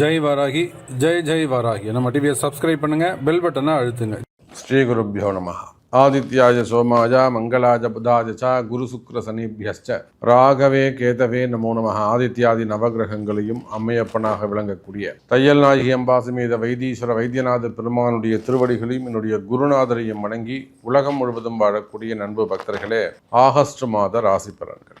ஜெய் வராகி ஜெய் ஜெய் வாராகி. நம்ம டிவியை சப்ஸ்கிரைப் பண்ணுங்க பெல் பட்டனை அழுத்துங்க. ஸ்ரீ குருப்பியோ நம. ஆதித்யாய சோமாய மங்களாஜ புதாஜ ச குரு சுக்ர சனிபியஸ்ச. ராகவே கேதவே நமோ நம. ஆதித்யாதி நவகிரகங்களையும் அம்மையப்பனாக விளங்கக்கூடிய தையல் நாயகி அம்பாசுமேத வைத்தீஸ்வர வைத்தியநாத பெருமானுடைய திருவடிகளையும் என்னுடைய குருநாதரையும் வணங்கி உலகம் முழுவதும் வாழக்கூடிய நண்பு பக்தர்களே ஆகஸ்ட் மாத ராசி பலன்கள்.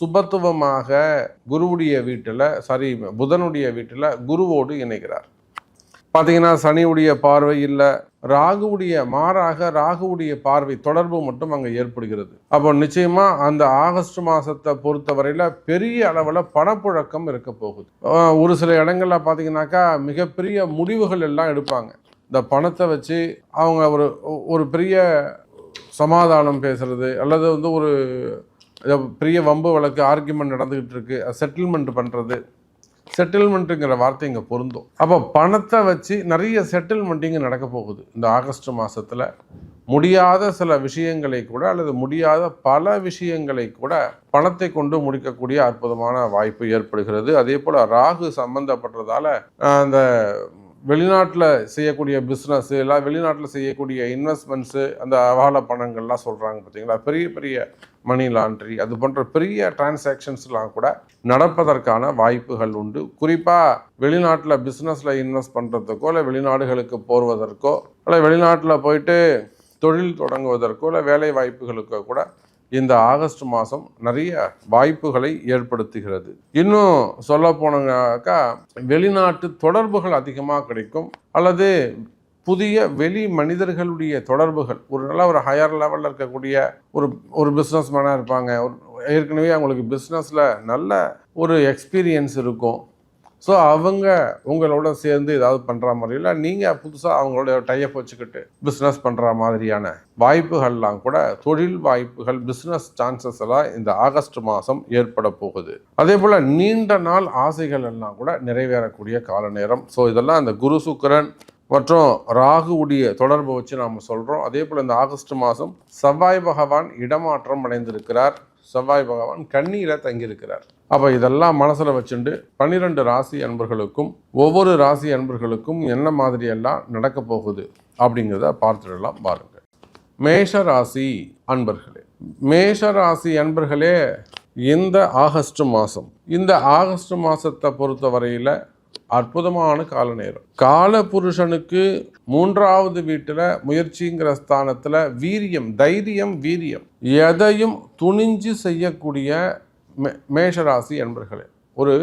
சுபத்துவமாக குருவுடைய வீட்டில் சாரி புதனுடைய வீட்டில் குருவோடு இணைகிறார். பார்த்தீங்கன்னா சனியுடைய பார்வை இல்லை ராகுவுடைய மாறாக ராகுவுடைய பார்வை தொடர்பு மட்டும் அங்கே ஏற்படுகிறது. அப்போ நிச்சயமாக அந்த ஆகஸ்ட் மாதத்தை பொறுத்தவரையில் பெரிய அளவில் பணப்புழக்கம் இருக்க போகுது. ஒரு சில இடங்களில் பார்த்தீங்கன்னாக்கா மிகப்பெரிய முடிவுகள் எல்லாம் எடுப்பாங்க. இந்த பணத்தை வச்சு அவங்க ஒரு ஒரு பெரிய சமாதானம் பேசுறது அல்லது வந்து ஒரு பெரிய வம்பு வழக்கு ஆர்கியூமெண்ட் நடந்துகிட்டு இருக்கு. செட்டில்மெண்ட் பண்ணுறது செட்டில்மெண்ட்டுங்கிற வார்த்தை இங்கே பொருந்தும். அப்போ பணத்தை வச்சு நிறைய செட்டில்மெண்ட் இங்கே நடக்க போகுது. இந்த ஆகஸ்ட் மாதத்தில் முடியாத சில விஷயங்களை கூட அல்லது முடியாத பல விஷயங்களை கூட பணத்தை கொண்டு முடிக்கக்கூடிய அற்புதமான வாய்ப்பு ஏற்படுகிறது. அதே போல் ராகு சம்பந்தப்பட்டதால் அந்த வெளிநாட்டில் செய்யக்கூடிய பிஸ்னஸ் எல்லாம் வெளிநாட்டில் செய்யக்கூடிய இன்வெஸ்ட்மெண்ட்ஸு அந்த அவால பணங்கள்லாம் சொல்கிறாங்க பார்த்தீங்களா பெரிய பெரிய மணி லாண்ட்ரி அது போன்ற பெரிய டிரான்சாக்ஷன்ஸ்லாம் கூட நடப்பதற்கான வாய்ப்புகள் உண்டு. குறிப்பாக வெளிநாட்டில் பிஸ்னஸில் இன்வெஸ்ட் பண்ணுறதுக்கோ இல்லை வெளிநாடுகளுக்கு போவதற்கோ இல்லை வெளிநாட்டில் போயிட்டு தொழில் தொடங்குவதற்கோ இல்லை வேலை வாய்ப்புகளுக்கோ கூட இந்த ஆகஸ்ட் மாதம் நிறைய வாய்ப்புகளை ஏற்படுத்துகிறது. இன்னும் சொல்ல போனாக்கா வெளிநாட்டு தொடர்புகள் அதிகமாக கிடைக்கும். அல்லது புதிய வெளி மனிதர்களுடைய தொடர்புகள் ஒரு நல்ல ஒரு ஹையர் லெவலில் இருக்கக்கூடிய ஒரு ஒரு பிஸ்னஸ் மேனாக இருப்பாங்க. ஒரு ஏற்கனவே அவங்களுக்கு பிஸ்னஸில் நல்ல ஒரு எக்ஸ்பீரியன்ஸ் இருக்கும். ஸோ அவங்க உங்களோட சேர்ந்து ஏதாவது பண்ணுற மாதிரியில் நீங்கள் புதுசாக அவங்களோட டைப் வச்சுக்கிட்டு பிஸ்னஸ் பண்ணுற மாதிரியான வாய்ப்புகள்லாம் கூட தொழில் வாய்ப்புகள் பிஸ்னஸ் சான்சஸ் எல்லாம் இந்த ஆகஸ்ட் மாதம் ஏற்பட போகுது. அதே போல் நீண்ட நாள் ஆசைகள் எல்லாம் கூட நிறைவேறக்கூடிய கால நேரம் ஸோ இதெல்லாம் இந்த குரு சுக்கிரன் மற்றும் ராகுவுடைய தொடர்பை வச்சு நாம் சொல்கிறோம் அதே போல் இந்த ஆகஸ்ட் மாதம் செவ்வாய் பகவான் இடமாற்றம் அடைந்திருக்கிறார். செவ்வாய் பகவான் கண்ணியில் தங்கியிருக்கிறார். அப்போ இதெல்லாம் மனசில் வச்சுண்டு பன்னிரெண்டு ராசி அன்பர்களுக்கும் ஒவ்வொரு ராசி அன்பர்களுக்கும் என்ன மாதிரியெல்லாம் நடக்க போகுது அப்படிங்கிறத பார்த்துடலாம் பாருங்கள் மேஷ ராசி அன்பர்களே மேஷ ராசி அன்பர்களே இந்த ஆகஸ்ட் மாதம் இந்த ஆகஸ்ட் மாதத்தை பொறுத்த வரையில் அற்புதமான கால நேரம். கால புருஷனுக்கு மூன்றாவது வீட்டில் முயற்சிங்கிற ஸ்தானத்தில் வீரியம் தைரியம் வீரியம். எதையும் துணிஞ்சு செய்யக்கூடிய மே மேஷராசி என்பர்களே. ஒரு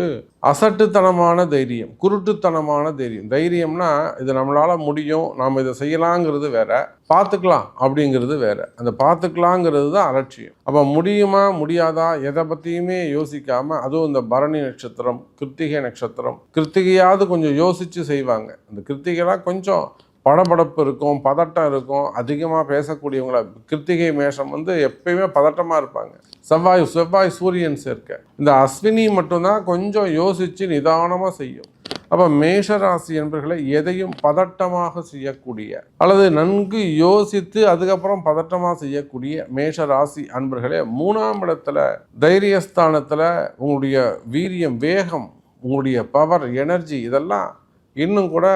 அசட்டுத்தனமான தைரியம் குருட்டுத்தனமான தைரியம். தைரியம்னா இது நம்மளால் முடியும் நாம் இதை செய்யலாங்கிறது வேற பார்த்துக்கலாம் அப்படிங்கிறது வேற. அந்த பார்த்துக்கலாங்கிறது தான் அலட்சியம். அப்போ முடியுமா முடியாதா எதை பற்றியுமே யோசிக்காமல் அதுவும் இந்த பரணி நட்சத்திரம் கிருத்திகை நட்சத்திரம் கிருத்திகையாவது கொஞ்சம் யோசித்து செய்வாங்க. அந்த கிருத்திகைலாம் கொஞ்சம் படபடப்பு இருக்கும் பதட்டம் இருக்கும் அதிகமாக பேசக்கூடியவங்கள கிருத்திகை மேஷம் வந்து எப்பயுமே பதட்டமாக இருப்பாங்க. செவ்வாய் செவ்வாய் சூரியன் சேர்க்க. இந்த அஸ்வினி மட்டும்தான் கொஞ்சம் யோசித்து நிதானமாக செய்யும். அப்போ மேஷராசி என்பர்களை எதையும் பதட்டமாக செய்யக்கூடிய அல்லது நன்கு யோசித்து அதுக்கப்புறம் பதட்டமாக செய்யக்கூடிய மேஷராசி அன்பர்களே மூணாம் இடத்துல தைரியஸ்தானத்தில் உங்களுடைய வீரியம் வேகம் உங்களுடைய பவர் எனர்ஜி இதெல்லாம் இன்னும் கூட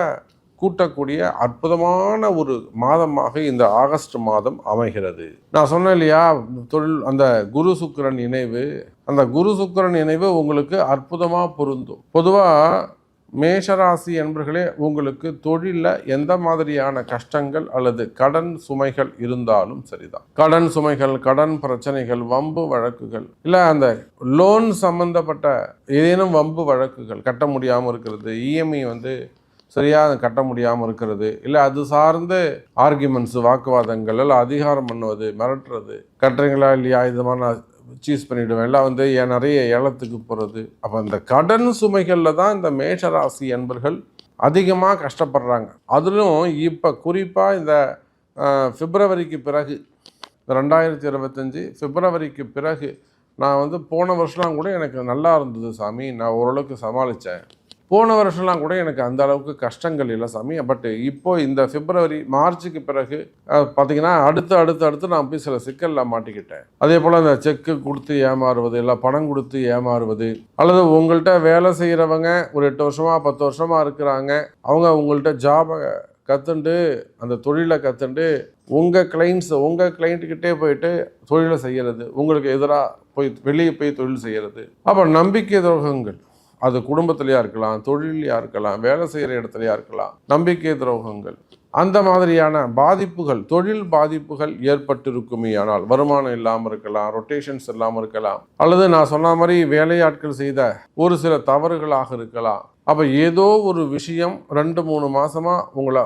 கூட்டக்கூடிய அற்புதமான ஒரு மாதமாக இந்த ஆகஸ்ட் மாதம் அமைகிறது. நான் சொன்னேன் இல்லையா தொழில் அந்த குரு சுக்கரன் இணைவு அந்த குரு சுக்கரன் இணைவு உங்களுக்கு அற்புதமாக பொருந்தும். பொதுவாக மேஷராசி என்பர்களே உங்களுக்கு தொழிலில் எந்த மாதிரியான கஷ்டங்கள் அல்லது கடன் சுமைகள் இருந்தாலும் சரிதான். கடன் சுமைகள் கடன் பிரச்சனைகள் வம்பு வழக்குகள் இல்லை அந்த லோன் சம்பந்தப்பட்ட ஏதேனும் வம்பு வழக்குகள் கட்ட முடியாமல் இருக்கிறது இஎம்ஐ வந்து சரியாக கட்ட முடியாமல் இருக்கிறது. இல்லை அது சார்ந்த ஆர்குமெண்ட்ஸ் வாக்குவாதங்கள் இல்லை அதிகாரம் பண்ணுவது மிரட்டுறது. கட்டுறீங்களா இல்லையா? இது மாதிரி நான் சீஸ் பண்ணிவிடுவேன் எல்லாம் வந்து என் நிறைய ஏலத்துக்கு போகிறது அப்போ இந்த கடன் சுமைகளில் தான் இந்த மேஷராசி என்பர்கள் அதிகமாக கஷ்டப்படுறாங்க. அதிலும் இப்போ குறிப்பாக இந்த பிப்ரவரிக்கு பிறகு ரெண்டாயிரத்தி இருபத்தஞ்சி பிப்ரவரிக்கு பிறகு நான் வந்து போன வருஷம்லாம் கூட எனக்கு நல்லா இருந்தது சாமி. நான் ஓரளவுக்கு சமாளித்தேன் போன வருஷம்லாம் கூட எனக்கு அந்த அளவுக்கு கஷ்டங்கள் இல்லை சாமி. பட் இப்போ இந்த பிப்ரவரி மார்ச்சுக்கு பிறகு பார்த்தீங்கன்னா அடுத்து அடுத்து அடுத்து நான் போய் சில சிக்கலில் மாட்டிக்கிட்டேன். அதே போல் அந்த செக்கு கொடுத்து ஏமாறுவது இல்லை பணம் கொடுத்து ஏமாறுவது அல்லது உங்கள்கிட்ட வேலை செய்கிறவங்க ஒரு எட்டு வருஷமாக பத்து வருஷமாக இருக்கிறாங்க. அவங்க உங்கள்கிட்ட ஜாபை கற்றுண்டு அந்த தொழிலை கற்றுண்டு உங்கள் கிளைண்ட்ஸ் உங்கள் கிளைண்ட்டுக்கிட்டே போயிட்டு தொழிலை செய்கிறது உங்களுக்கு எதிராக போய் வெளியே போய் தொழில் செய்கிறது அப்போ நம்பிக்கை துரோகங்கள். அது குடும்பத்திலையா இருக்கலாம் தொழிலையா இருக்கலாம் வேலை செய்கிற இடத்துலையா இருக்கலாம். நம்பிக்கை துரோகங்கள். அந்த மாதிரியான பாதிப்புகள் தொழில் பாதிப்புகள் ஏற்பட்டிருக்குமே ஆனால் வருமானம் இல்லாமல் இருக்கலாம் ரொட்டேஷன்ஸ் இல்லாமல் இருக்கலாம். அல்லது நான் சொன்ன மாதிரி வேலையாட்கள் செய்த ஒரு சில தவறுகளாக இருக்கலாம். அப்போ ஏதோ ஒரு விஷயம் ரெண்டு மூணு மாதமாக உங்களை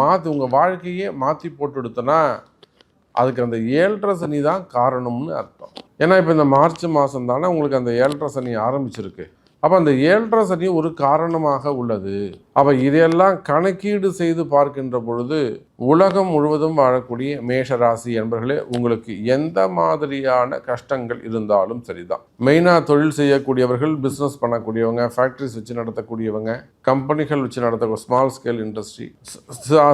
மாற்றி உங்கள் வாழ்க்கையே மாற்றி போட்டுடுத்துனா அதுக்கு அந்த ஏழரை சனி தான் காரணம்னு அர்த்தம். ஏன்னா இப்போ இந்த மார்ச் மாதம் தானே உங்களுக்கு அந்த ஏழரை சனி ஆரம்பிச்சிருக்கு. அப்போ அந்த ஏழரை சனி ஒரு காரணமாக உள்ளது. அப்போ இதையெல்லாம் கணக்கீடு செய்து பார்க்கின்ற பொழுது உலகம் முழுவதும் வாழக்கூடிய மேஷராசி என்பர்களே உங்களுக்கு எந்த மாதிரியான கஷ்டங்கள் இருந்தாலும் சரிதான். மெயினாக தொழில் செய்யக்கூடியவர்கள் பிஸ்னஸ் பண்ணக்கூடியவங்க ஃபேக்ட்ரிஸ் வச்சு நடத்தக்கூடியவங்க கம்பெனிகள் வச்சு நடத்த ஸ்மால் ஸ்கேல் இண்டஸ்ட்ரி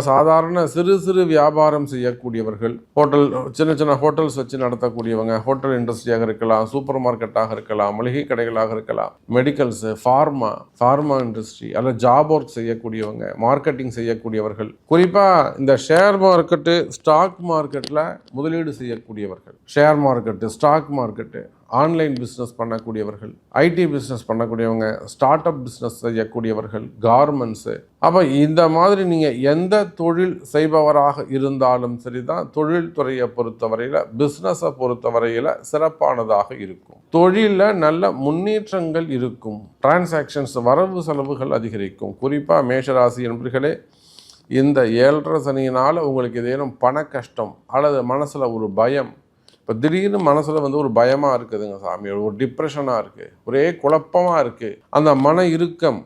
சாதாரண சிறு சிறு வியாபாரம் செய்யக்கூடியவர்கள் ஹோட்டல் சின்ன சின்ன ஹோட்டல்ஸ் வச்சு நடத்தக்கூடியவங்க ஹோட்டல் இண்டஸ்ட்ரியாக இருக்கலாம் சூப்பர் மார்க்கெட்டாக இருக்கலாம் மளிகை கடைகளாக இருக்கலாம் மெடிக்கல்ஸு ஃபார்மா ஃபார்மா இண்டஸ்ட்ரி அல்ல ஜாப் ஒர்க் செய்யக்கூடியவங்க மார்க்கெட்டிங் செய்யக்கூடியவர்கள். குறிப்பாக இந்த ஷேர் மார்க்கெட்டு ஸ்டாக் மார்க்கெட்டில் முதலீடு செய்யக்கூடியவர்கள். Share market stock market online business பண்ணக்கூடியவர்கள் IT business பண்ணக்கூடியவங்க ஸ்டார்ட் அப் பிஸ்னஸ் செய்யக்கூடியவர்கள் கார்மெண்ட்ஸு அப்போ இந்த மாதிரி நீங்கள் எந்த தொழில் செய்பவராக இருந்தாலும் சரி தான் தொழில்துறையை பொறுத்தவரையில் பிஸ்னஸை பொறுத்தவரையில் சிறப்பானதாக இருக்கும். தொழிலில் நல்ல முன்னேற்றங்கள் இருக்கும். டிரான்சாக்ஷன்ஸ் வரவு செலவுகள் அதிகரிக்கும். குறிப்பாக மேஷராசி என்பர்களே இந்த ஏழரை சனியினால் உங்களுக்கு ஏதேனும் பண கஷ்டம் அல்லது மனசில் ஒரு பயம் இப்போ திடீர்னு மனசில் வந்து ஒரு பயமாக இருக்குதுங்க சாமி. ஒரு டிப்ரெஷனாக இருக்குது ஒரே குழப்பமாக இருக்குது அந்த மன இறுக்கம்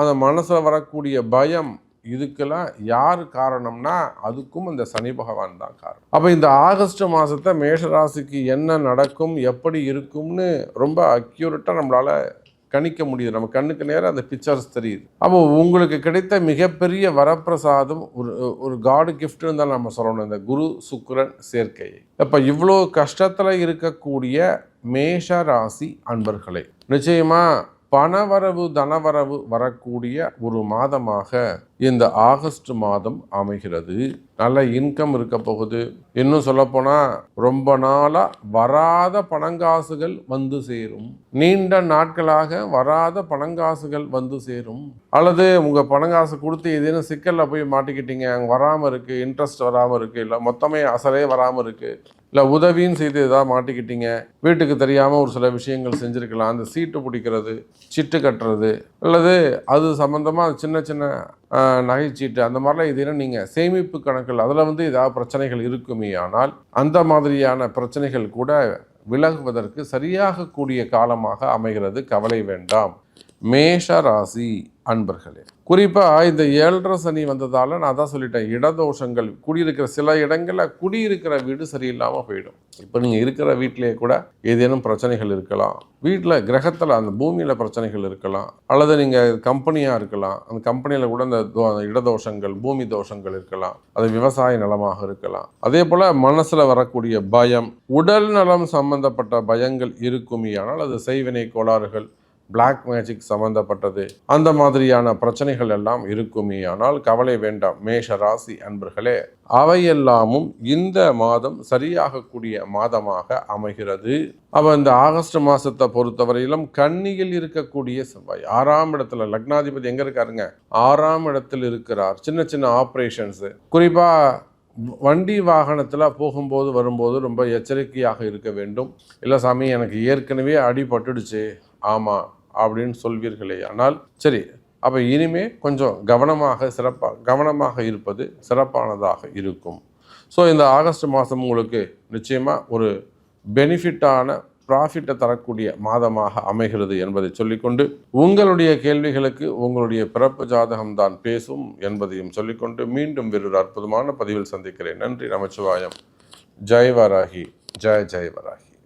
அந்த மனசில் வரக்கூடிய பயம் இதுக்கெல்லாம் யார் காரணம்னா அதுக்கும் இந்த சனி பகவான் தான் காரணம். அப்போ இந்த ஆகஸ்ட் மாதத்தை மேஷராசிக்கு என்ன நடக்கும் எப்படி இருக்கும்னு ரொம்ப அக்யூரேட்டாக நம்மளால் கணிக்க முடியுது. நம்ம கண்ணுக்கு நேரம் அந்த பிக்சர்ஸ் தெரியுது. அப்போ உங்களுக்கு கிடைத்த மிகப்பெரிய வரப்பிரசாதம் ஒரு ஒரு காடு கிஃப்ட்னு தான் நம்ம சொல்லணும். இந்த குரு சுக்கரன் சேர்க்கை இப்போ இவ்வளோ கஷ்டத்தில் இருக்கக்கூடிய மேஷ ராசி அன்பர்களே நிச்சயமாக பணவரவு தனவரவு வரக்கூடிய ஒரு மாதமாக இந்த ஆகஸ்ட் மாதம் அமைகிறது. நல்ல இன்கம் இருக்க போகுது. இன்னும் சொல்லப்போனால் ரொம்ப நாளாக வராத பணங்காசுகள் வந்து சேரும். நீண்ட நாட்களாக வராத பணங்காசுகள் வந்து சேரும். அல்லது உங்கள் பணங்காசு கொடுத்து ஏதேனும் சிக்கலில் போய் மாட்டிக்கிட்டீங்க. அங்கே வராமல் இருக்குது இன்ட்ரெஸ்ட் வராமல் இருக்குது இல்லை மொத்தமே அசலே வராமல் இருக்குது இல்லை உதவியும் செய்து எதாவது மாட்டிக்கிட்டீங்க. வீட்டுக்கு தெரியாமல் ஒரு சில விஷயங்கள் செஞ்சுருக்கலாம். அந்த சீட்டு பிடிக்கிறது சிட்டு கட்டுறது அல்லது அது சம்மந்தமாக சின்ன சின்ன நகைச்சீட்டு அந்த மாதிரிலாம் இதெல்லாம் நீங்கள் சேமிப்பு கணக்கில் அதில் வந்து ஏதாவது பிரச்சனைகள் இருக்குமே ஆனால் அந்த மாதிரியான பிரச்சனைகள் கூட விலகுவதற்கு சரியாக கூடிய காலமாக அமைகிறது. கவலை வேண்டாம். மேஷ ராசி அன்பர்களே குறிப்பாக இந்த ஏழரை சனி வந்ததால் நான் அதான் சொல்லிட்டேன் இடதோஷங்கள் குடியிருக்கிற சில இடங்களில் குடியிருக்கிற வீடு சரியில்லாமல் போயிடும். இப்போ நீங்கள் இருக்கிற வீட்டிலேயே கூட ஏதேனும் பிரச்சனைகள் இருக்கலாம். வீட்டில் கிரகத்தில் அந்த பூமியில் பிரச்சனைகள் இருக்கலாம். அல்லது நீங்கள் கம்பெனியாக இருக்கலாம். அந்த கம்பெனியில் கூட இந்த தோ- இடதோஷங்கள் பூமி தோஷங்கள் இருக்கலாம். அது விவசாய நலமாக இருக்கலாம். அதே போல் மனசில் வரக்கூடிய பயம் உடல் நலம் சம்பந்தப்பட்ட பயங்கள் இருக்குமே ஆனால் அது செய்வினை கோளாறுகள் பிளாக் மேஜிக் சம்பந்தப்பட்டது. அந்த மாதிரியான பிரச்சனைகள் எல்லாம் இருக்குமே. ஆனால் கவலை வேண்டாம். மேஷ ராசி அன்பர்களே அவையெல்லாமும் இந்த மாதம் சரியாகக்கூடிய மாதமாக அமைகிறது. அப்ப இந்த ஆகஸ்ட் மாசத்தை பொறுத்தவரையிலும் கன்னியில் இருக்கக்கூடிய செவ்வாய். ஆறாம் இடத்துல லக்னாதிபதி எங்க இருக்காருங்க? ஆறாம் இடத்தில் இருக்கிறார். சின்ன சின்ன ஆப்ரேஷன்ஸ் குறிப்பா வண்டி வாகனத்தில் போகும்போது வரும்போது ரொம்ப எச்சரிக்கையாக இருக்க வேண்டும். இல்லை சாமி எனக்கு ஏற்கனவே அடிபட்டுடுச்சு ஆமாம் அப்படின்னு சொல்வீர்களே. ஆனால் சரி அப்போ இனிமே கொஞ்சம் கவனமாக சிறப்பாக கவனமாக இருப்பது சிறப்பானதாக இருக்கும். ஸோ இந்த ஆகஸ்ட் மாதம் உங்களுக்கு நிச்சயமாக ஒரு பெனிஃபிட்டான ப்ராஃபிட்டை தரக்கூடிய மாதமாக அமைகிறது என்பதை சொல்லிக்கொண்டு உங்களுடைய கேள்விகளுக்கு உங்களுடைய பிறப்பு ஜாதகம் தான் பேசும் என்பதையும் சொல்லிக்கொண்டு மீண்டும் வேறொரு அற்புதமான பதிவில் சந்திக்கிறேன். நன்றி நமச்சிவாயம். ஜெய் வராகி ஜெய ஜெய் வராகி